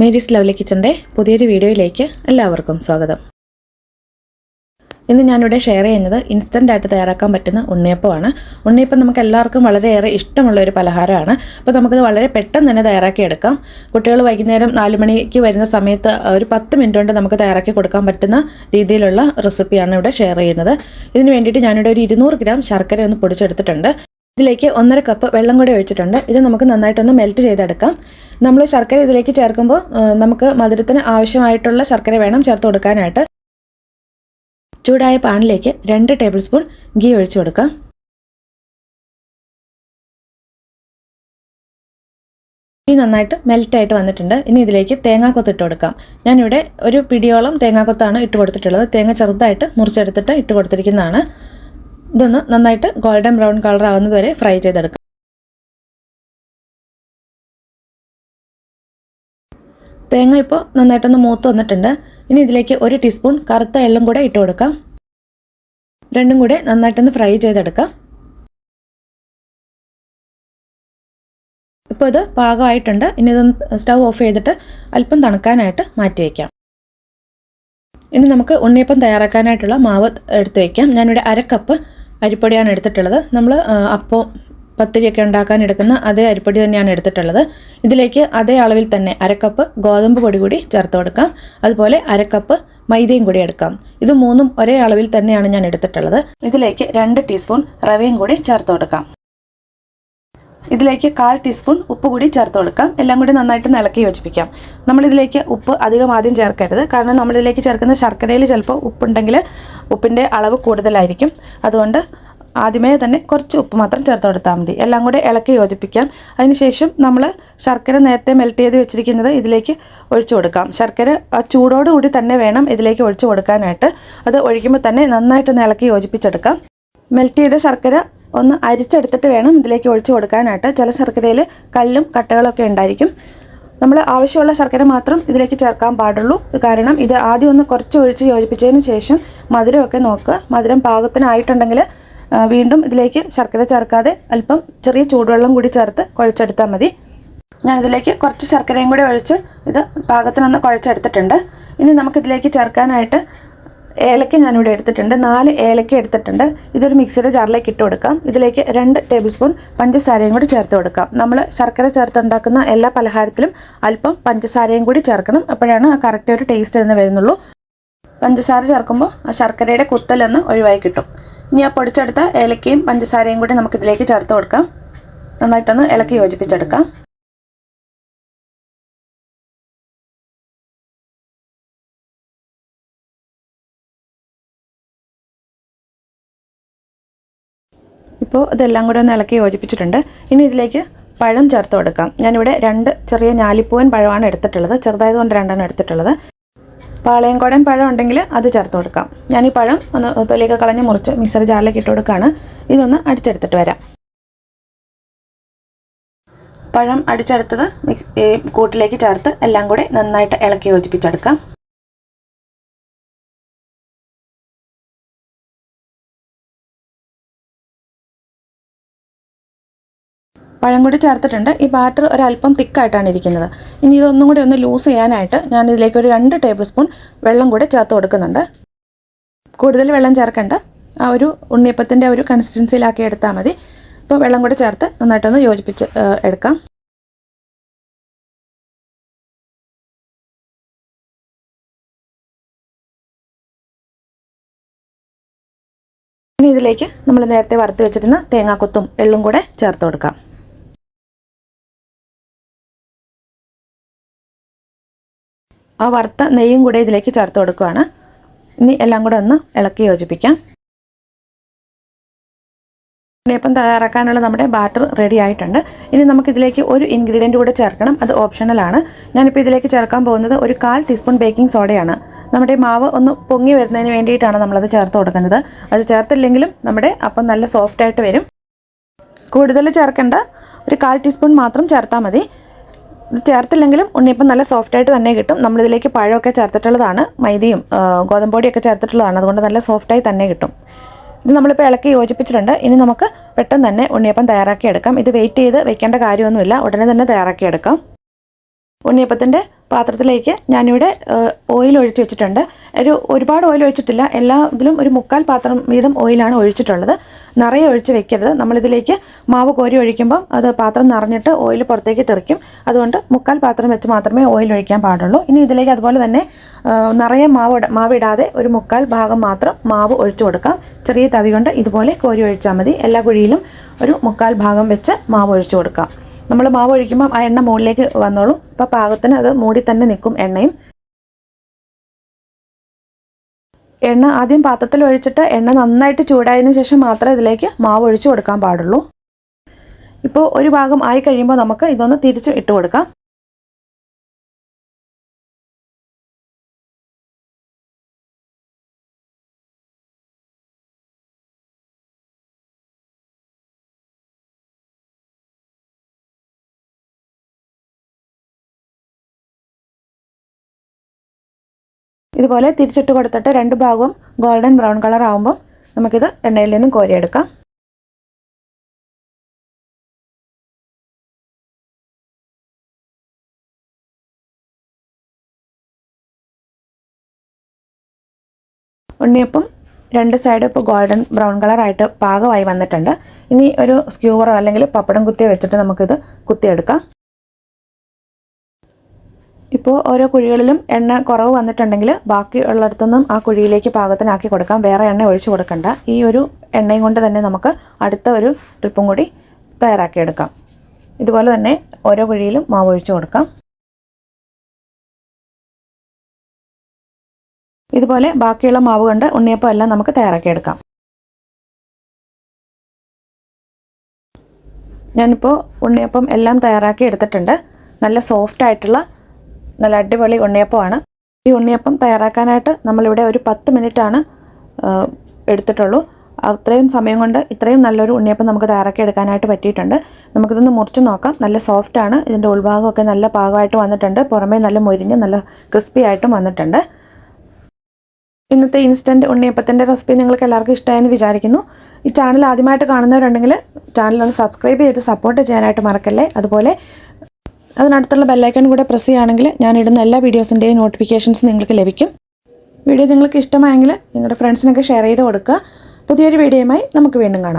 Mary's lovely കിച്ചന്റെ പുതിയൊരു വീഡിയോയിലേക്ക് എല്ലാവർക്കും സ്വാഗതം. ഇന്ന് ഞാനിവിടെ ഷെയർ ചെയ്യുന്നത് ഇൻസ്റ്റന്റ് ആയിട്ട് തയ്യാറാക്കാൻ പറ്റുന്ന ഉണ്ണിയപ്പമാണ്. ഉണ്ണിയപ്പം നമുക്ക് എല്ലാവർക്കും വളരെയേറെ ഇഷ്ടമുള്ള ഒരു പലഹാരമാണ്. അപ്പോൾ നമുക്കത് വളരെ പെട്ടെന്ന് തന്നെ തയ്യാറാക്കി എടുക്കാം കുട്ടികൾ വൈകുന്നേരം നാല് മണിക്ക് വരുന്ന സമയത്ത് ഒരു പത്ത് മിനിറ്റ് കൊണ്ട് നമുക്ക് തയ്യാറാക്കി കൊടുക്കാൻ പറ്റുന്ന രീതിയിലുള്ള റെസിപ്പിയാണ് ഇവിടെ ഷെയർ ചെയ്യുന്നത്. ഇതിന് വേണ്ടിയിട്ട് ഞാനിവിടെ ഒരു ഇരുന്നൂറ് ഗ്രാം ശർക്കര ഒന്ന് പൊടിച്ചെടുത്തിട്ടുണ്ട്. ഇതിലേക്ക് ഒന്നര കപ്പ് വെള്ളം കൂടി ഒഴിച്ചിട്ടുണ്ട്. ഇത് നമുക്ക് നന്നായിട്ടൊന്ന് മെൽറ്റ് ചെയ്തെടുക്കാം. നമ്മൾ ശർക്കര ഇതിലേക്ക് ചേർക്കുമ്പോൾ നമുക്ക് മധുരത്തിന് ആവശ്യമായിട്ടുള്ള ശർക്കര വേണം ചേർത്ത് കൊടുക്കാനായിട്ട്. ചൂടായ പാനിലേക്ക് രണ്ട് ടേബിൾ സ്പൂൺ ഗീ ഒഴിച്ചു കൊടുക്കാം. ഈ നന്നായിട്ട് മെൽറ്റായിട്ട് വന്നിട്ടുണ്ട്. ഇനി ഇതിലേക്ക് തേങ്ങാക്കൊത്ത് ഇട്ട് കൊടുക്കാം. ഞാനിവിടെ ഒരു പിടിയോളം തേങ്ങാക്കൊത്താണ് ഇട്ട് കൊടുത്തിട്ടുള്ളത്. തേങ്ങ ചെറുതായിട്ട് മുറിച്ചെടുത്തിട്ട് ഇട്ട് കൊടുത്തിരിക്കുന്നതാണ്. ഇതൊന്ന് നന്നായിട്ട് ഗോൾഡൻ ബ്രൗൺ കളർ ആവുന്നത് വരെ ഫ്രൈ ചെയ്തെടുക്കാം. തേങ്ങ ഇപ്പോൾ നന്നായിട്ടൊന്ന് മൂത്ത് വന്നിട്ടുണ്ട്. ഇനി ഇതിലേക്ക് ഒരു ടീസ്പൂൺ കറുത്ത എള്ളും കൂടെ ഇട്ട് കൊടുക്കാം. രണ്ടും കൂടെ നന്നായിട്ടൊന്ന് ഫ്രൈ ചെയ്തെടുക്കാം. ഇപ്പോൾ ഇത് പാകമായിട്ടുണ്ട്. ഇനി ഇതൊന്ന് സ്റ്റൗ ഓഫ് ചെയ്തിട്ട് അല്പം തണുക്കാനായിട്ട് മാറ്റി വയ്ക്കാം ഇനി നമുക്ക് ഉണ്ണിയപ്പം തയ്യാറാക്കാനായിട്ടുള്ള മാവ് എടുത്ത് വയ്ക്കാം ഞാനിവിടെ അര കപ്പ് അരിപ്പൊടിയാണ് എടുത്തിട്ടുള്ളത്. നമ്മൾ അപ്പോൾ പത്തിരിയൊക്കെ ഉണ്ടാക്കാൻ എടുക്കുന്ന അതേ അരിപ്പൊടി തന്നെയാണ് എടുത്തിട്ടുള്ളത്. ഇതിലേക്ക് അതേ അളവിൽ തന്നെ അരക്കപ്പ് ഗോതമ്പ് പൊടി കൂടി ചേർത്ത് കൊടുക്കാം. അതുപോലെ അരക്കപ്പ് മൈദയും കൂടി എടുക്കാം. ഇത് മൂന്നും ഒരേ അളവിൽ തന്നെയാണ് ഞാൻ എടുത്തിട്ടുള്ളത്. ഇതിലേക്ക് രണ്ട് ടീസ്പൂൺ റവയും കൂടി ചേർത്ത് കൊടുക്കാം. ഇതിലേക്ക് കാൽ ടീസ്പൂൺ ഉപ്പ് കൂടി ചേർത്ത് കൊടുക്കാം. എല്ലാം കൂടി നന്നായിട്ട് ഇളക്കി യോജിപ്പിക്കാം. നമ്മളിതിലേക്ക് ഉപ്പ് അധികം ആദ്യം ചേർക്കരുത്. കാരണം നമ്മളിതിലേക്ക് ചേർക്കുന്ന ശർക്കരയിൽ ചിലപ്പോൾ ഉപ്പുണ്ടെങ്കിൽ ഉപ്പിന്റെ അളവ് കൂടുതലായിരിക്കും. അതുകൊണ്ട് ആദ്യമേ തന്നെ കുറച്ച് ഉപ്പ് മാത്രം ചേർത്ത് കൊടുത്താൽ മതി. എല്ലാം കൂടി ഇളക്കി യോജിപ്പിക്കാം. അതിനുശേഷം നമ്മൾ ശർക്കര നേരത്തെ മെൽറ്റ് ചെയ്ത് വെച്ചിരിക്കുന്നത് ഇതിലേക്ക് ഒഴിച്ചു കൊടുക്കാം. ശർക്കര ചൂടോടുകൂടി തന്നെ വേണം ഇതിലേക്ക് ഒഴിച്ചു കൊടുക്കാനായിട്ട്. അത് ഒഴിക്കുമ്പോൾ തന്നെ നന്നായിട്ടൊന്ന് ഇളക്കി യോജിപ്പിച്ചെടുക്കാം. മെൽറ്റ് ചെയ്ത ശർക്കര ഒന്ന് അരിച്ചെടുത്തിട്ട് വേണം ഇതിലേക്ക് ഒഴിച്ചു കൊടുക്കാനായിട്ട്. ചില ശർക്കരയിൽ കല്ലും കട്ടകളൊക്കെ ഉണ്ടായിരിക്കും. നമ്മൾ ആവശ്യമുള്ള ശർക്കര മാത്രം ഇതിലേക്ക് ചേർക്കാൻ പാടുള്ളൂ. കാരണം ഇത് ആദ്യം ഒന്ന് കുറച്ച് ഒഴിച്ച് യോജിപ്പിച്ചതിന് ശേഷം മധുരമൊക്കെ നോക്കുക. മധുരം പാകത്തിനായിട്ടുണ്ടെങ്കിൽ വീണ്ടും ഇതിലേക്ക് ശർക്കര ചേർക്കാതെ അല്പം ചെറിയ ചൂടുവെള്ളം കൂടി ചേർത്ത് കുഴച്ചെടുത്താൽ മതി. ഞാനിതിലേക്ക് കുറച്ച് ശർക്കരയും കൂടി ഒഴിച്ച് ഇത് പാകത്തിനൊന്ന് കുഴച്ചെടുത്തിട്ടുണ്ട്. ഇനി നമുക്കിതിലേക്ക് ചേർക്കാനായിട്ട് ഏലക്ക ഞാനിവിടെ എടുത്തിട്ടുണ്ട്. നാല് ഏലക്ക എടുത്തിട്ടുണ്ട്. ഇതൊരു മിക്സിയുടെ ജാറിലേക്ക് ഇട്ട് കൊടുക്കാം. ഇതിലേക്ക് രണ്ട് ടേബിൾ സ്പൂൺ പഞ്ചസാരയും കൂടി ചേർത്ത് കൊടുക്കാം. നമ്മൾ ശർക്കര ചേർത്തുണ്ടാക്കുന്ന എല്ലാ പലഹാരത്തിലും അല്പം പഞ്ചസാരയും കൂടി ചേർക്കണം. അപ്പോഴാണ് ആ കറക്റ്റ് ഒരു ടേസ്റ്റ് എന്ന് വരുന്നുള്ളൂ. പഞ്ചസാര ചേർക്കുമ്പോൾ ആ ശർക്കരയുടെ കുത്തലൊന്ന് ഒഴിവായി കിട്ടും. ഇനി ആ പൊടിച്ചെടുത്ത ഏലക്കയും പഞ്ചസാരയും കൂടി നമുക്കിതിലേക്ക് ചേർത്ത് കൊടുക്കാം. നന്നായിട്ടൊന്ന് ഇളക്കി യോജിപ്പിച്ചെടുക്കാം. ഇപ്പോൾ ഇതെല്ലാം കൂടെ ഒന്ന് ഇളക്കി യോജിപ്പിച്ചിട്ടുണ്ട്. ഇനി ഇതിലേക്ക് പഴം ചേർത്ത് കൊടുക്കാം. ഞാനിവിടെ രണ്ട് ചെറിയ ഞാലിപ്പൂവൻ പഴമാണ് എടുത്തിട്ടുള്ളത്. ചെറുതായതുകൊണ്ട് രണ്ടാണ് എടുത്തിട്ടുള്ളത്. പാളയംകോടൻ പഴം ഉണ്ടെങ്കിൽ അത് ചേർത്ത് കൊടുക്കാം. ഞാൻ ഈ പഴം ഒന്ന് തൊലിയൊക്കെ കളഞ്ഞ് മുറിച്ച് മിക്സർ ജാറിലേക്ക് ഇട്ട് കൊടുക്കുകയാണ് ഇതൊന്ന് അടിച്ചെടുത്തിട്ട് വരാം. പഴം അടിച്ചെടുത്തത് കൂട്ടിലേക്ക് ചേർത്ത് എല്ലാം കൂടെ നന്നായിട്ട് ഇളക്കി യോജിപ്പിച്ചെടുക്കാം. പഴം കൂടി ചേർത്തിട്ടുണ്ട്. ഈ ബാറ്റർ ഒരല്പം തിക്കായിട്ടാണ് ഇരിക്കുന്നത്. ഇനി ഇതൊന്നും കൂടി ഒന്ന് ലൂസ് ചെയ്യാനായിട്ട് ഞാൻ ഇതിലേക്ക് ഒരു രണ്ട് ടേബിൾ സ്പൂൺ വെള്ളം കൂടി ചേർത്ത് കൊടുക്കുന്നുണ്ട്. കൂടുതൽ വെള്ളം ചേർക്കേണ്ട. ആ ഒരു ഉണ്ണിയപ്പത്തിന്റെ ഒരു കൺസിസ്റ്റൻസിയിലാക്കി എടുത്താൽ മതി. അപ്പോൾ വെള്ളം കൂടി ചേർത്ത് നന്നായിട്ടൊന്ന് യോജിപ്പിച്ച് എടുക്കാം. ഇനി ഇതിലേക്ക് നമ്മൾ നേരത്തെ വറുത്ത് വെച്ചിരുന്ന തേങ്ങാക്കൊത്തും എള്ളും കൂടെ ചേർത്ത് കൊടുക്കാം. ആ വറുത്ത നെയ്യും കൂടെ ഇതിലേക്ക് ചേർത്ത് കൊടുക്കുകയാണ് ഇനി എല്ലാം കൂടെ ഒന്ന് ഇളക്കി യോജിപ്പിക്കാം. ഉണ്ണിയപ്പം തയ്യാറാക്കാനുള്ള നമ്മുടെ ബാറ്റർ റെഡി ആയിട്ടുണ്ട്. ഇനി നമുക്കിതിലേക്ക് ഒരു ഇൻഗ്രീഡിയന്റ് കൂടെ ചേർക്കണം. അത് ഓപ്ഷണലാണ് ഞാനിപ്പോൾ ഇതിലേക്ക് ചേർക്കാൻ പോകുന്നത് ഒരു കാൽ ടീസ്പൂൺ ബേക്കിംഗ് സോഡയാണ് നമ്മുടെ മാവ് ഒന്ന് പൊങ്ങി വരുന്നതിന് വേണ്ടിയിട്ടാണ് നമ്മളത് ചേർത്ത് കൊടുക്കുന്നത്. അത് ചേർത്തില്ലെങ്കിലും നമ്മുടെ അപ്പം നല്ല സോഫ്റ്റ് ആയിട്ട് വരും. കൂടുതൽ ചേർക്കേണ്ട. ഒരു കാൽ ടീസ്പൂൺ മാത്രം ചേർത്താൽ മതി. ഇത് ചേർത്തില്ലെങ്കിലും ഉണ്ണിയപ്പം നല്ല സോഫ്റ്റ് ആയിട്ട് തന്നെ കിട്ടും. നമ്മളിതിലേക്ക് പഴമൊക്കെ ചേർത്തിട്ടുള്ളതാണ്. മൈദയും ഗോതമ്പൊടിയൊക്കെ ഗോതമ്പ് പൊടിയൊക്കെ ചേർത്തിട്ടുള്ളതാണ്. അതുകൊണ്ട് നല്ല സോഫ്റ്റായി തന്നെ കിട്ടും. ഇത് നമ്മളിപ്പോൾ ഇളക്കി യോജിപ്പിച്ചിട്ടുണ്ട്. ഇനി നമുക്ക് പെട്ടെന്ന് തന്നെ ഉണ്ണിയപ്പം തയ്യാറാക്കിയെടുക്കാം. ഇത് വെയിറ്റ് ചെയ്ത് വെക്കേണ്ട കാര്യമൊന്നുമില്ല. ഉടനെ തന്നെ തയ്യാറാക്കിയെടുക്കാം. ഉണ്ണിയപ്പത്തിന്റെ പാത്രത്തിലേക്ക് ഞാനിവിടെ ഓയിൽ ഒഴിച്ച് വെച്ചിട്ടുണ്ട്. ഒരു ഒരുപാട് ഓയിൽ ഒഴിച്ചിട്ടില്ല. എല്ലാ ഇതിലും ഒരു മുക്കാൽ പാത്രം വീതം ഓയിലാണ് ഒഴിച്ചിട്ടുള്ളത്. നിറയെ ഒഴിച്ച് വെക്കരുത്. നമ്മളിതിലേക്ക് മാവ് കോരി ഒഴിക്കുമ്പം അത് പാത്രം നിറഞ്ഞിട്ട് ഓയിൽ പുറത്തേക്ക് തെറിക്കും. അതുകൊണ്ട് മുക്കാൽ പാത്രം വെച്ച് മാത്രമേ ഓയിൽ ഒഴിക്കാൻ പാടുള്ളൂ. ഇനി ഇതിലേക്ക് അതുപോലെ തന്നെ നിറയെ മാവ് മാവിടാതെ ഒരു മുക്കാൽ ഭാഗം മാത്രം മാവ് ഒഴിച്ചു കൊടുക്കാം. ചെറിയ തവി കൊണ്ട് ഇതുപോലെ കോരി ഒഴിച്ചാൽ മതി. എല്ലാ കുഴിയിലും ഒരു മുക്കാൽ ഭാഗം വെച്ച് മാവ് ഒഴിച്ചു കൊടുക്കാം. നമ്മൾ മാവ് ഒഴിക്കുമ്പോൾ ആ എണ്ണ മുകളിലേക്ക് വന്നോളും. അപ്പോൾ പാകത്തിന് അത് മൂടി തന്നെ നിൽക്കും എണ്ണയും. എണ്ണ ആദ്യം പാത്രത്തിൽ ഒഴിച്ചിട്ട് എണ്ണ നന്നായിട്ട് ചൂടായതിനു ശേഷം മാത്രമേ ഇതിലേക്ക് മാവ് ഒഴിച്ചു കൊടുക്കാൻ പാടുള്ളൂ. ഇപ്പോൾ ഒരു ഭാഗം ആയി കഴിയുമ്പോൾ നമുക്ക് ഇതൊന്ന് തിരിച്ച് ഇട്ട് കൊടുക്കാം. ഇതുപോലെ തിരിച്ചിട്ട് കൊടുത്തിട്ട് രണ്ട് ഭാഗവും ഗോൾഡൻ ബ്രൗൺ കളർ ആകുമ്പോൾ നമുക്കിത് എണ്ണയിൽ നിന്നും കോരിയെടുക്കാം. ഉണ്ണിയപ്പം രണ്ട് സൈഡും ഇപ്പോൾ ഗോൾഡൻ ബ്രൗൺ കളറായിട്ട് പാകമായി വന്നിട്ടുണ്ട്. ഇനി ഒരു സ്ക്യൂവറോ അല്ലെങ്കിൽ പപ്പടം കുത്തിയോ വെച്ചിട്ട് നമുക്കിത് കുത്തിയെടുക്കാം. ഇപ്പോൾ ഓരോ കുഴികളിലും എണ്ണ കുറവ് വന്നിട്ടുണ്ടെങ്കിൽ ബാക്കി ഉള്ളിടത്തുനിന്നും ആ കുഴിയിലേക്ക് പാകത്തിനാക്കി കൊടുക്കാം. വേറെ എണ്ണ ഒഴിച്ചു കൊടുക്കണ്ട. ഈ ഒരു എണ്ണയും കൊണ്ട് തന്നെ നമുക്ക് അടുത്ത ഒരു ട്രിപ്പും കൂടി തയ്യാറാക്കിയെടുക്കാം ഇതുപോലെ തന്നെ ഓരോ കുഴിയിലും മാവ് ഒഴിച്ചു കൊടുക്കാം. ഇതുപോലെ ബാക്കിയുള്ള മാവ് കൊണ്ട് ഉണ്ണിയപ്പം എല്ലാം നമുക്ക് തയ്യാറാക്കിയെടുക്കാം ഞാനിപ്പോൾ ഉണ്ണിയപ്പം എല്ലാം തയ്യാറാക്കി എടുത്തിട്ടുണ്ട്. നല്ല സോഫ്റ്റ് ആയിട്ടുള്ള നല്ല അടിപൊളി ഉണ്ണിയപ്പമാണ്. ഈ ഉണ്ണിയപ്പം തയ്യാറാക്കാനായിട്ട് നമ്മളിവിടെ ഒരു പത്ത് മിനിറ്റാണ് എടുത്തിട്ടുള്ളൂ. അത്രയും സമയം കൊണ്ട് ഇത്രയും നല്ലൊരു ഉണ്ണിയപ്പം നമുക്ക് തയ്യാറാക്കി എടുക്കാനായിട്ട് പറ്റിയിട്ടുണ്ട്. നമുക്കിതൊന്ന് മുറിച്ച് നോക്കാം. നല്ല സോഫ്റ്റാണ് ഇതിന്റെ ഉൾഭാഗമൊക്കെ നല്ല പാകമായിട്ട് വന്നിട്ടുണ്ട്. പുറമേ നല്ല മൊരിഞ്ഞ് നല്ല ക്രിസ്പി ആയിട്ടും വന്നിട്ടുണ്ട്. ഇന്നത്തെ ഇൻസ്റ്റന്റ് ഉണ്ണിയപ്പത്തിന്റെ റെസിപ്പി നിങ്ങൾക്ക് എല്ലാവർക്കും ഇഷ്ടമായെന്ന് വിചാരിക്കുന്നു. ഈ ചാനൽ ആദ്യമായിട്ട് കാണുന്നവരുണ്ടെങ്കിൽ ചാനൽ ഒന്ന് സബ്സ്ക്രൈബ് ചെയ്ത് സപ്പോർട്ട് ചെയ്യാനായിട്ട് മറക്കല്ലേ? അതുപോലെ അതിനടുത്തുള്ള ബെല്ലൈക്കൺ കൂടെ പ്രസ് ചെയ്യുകയാണെങ്കിൽ ഞാൻ ഇടുന്ന എല്ലാ വീഡിയോസിന്റെയും നോട്ടിഫിക്കേഷൻസ് നിങ്ങൾക്ക് ലഭിക്കും. വീഡിയോ നിങ്ങൾക്ക് ഇഷ്ടമായെങ്കിൽ നിങ്ങളുടെ ഫ്രണ്ട്സിനൊക്കെ ഷെയർ ചെയ്ത് കൊടുക്കുക. പുതിയൊരു വീഡിയോയുമായി നമുക്ക് വീണ്ടും കാണാം.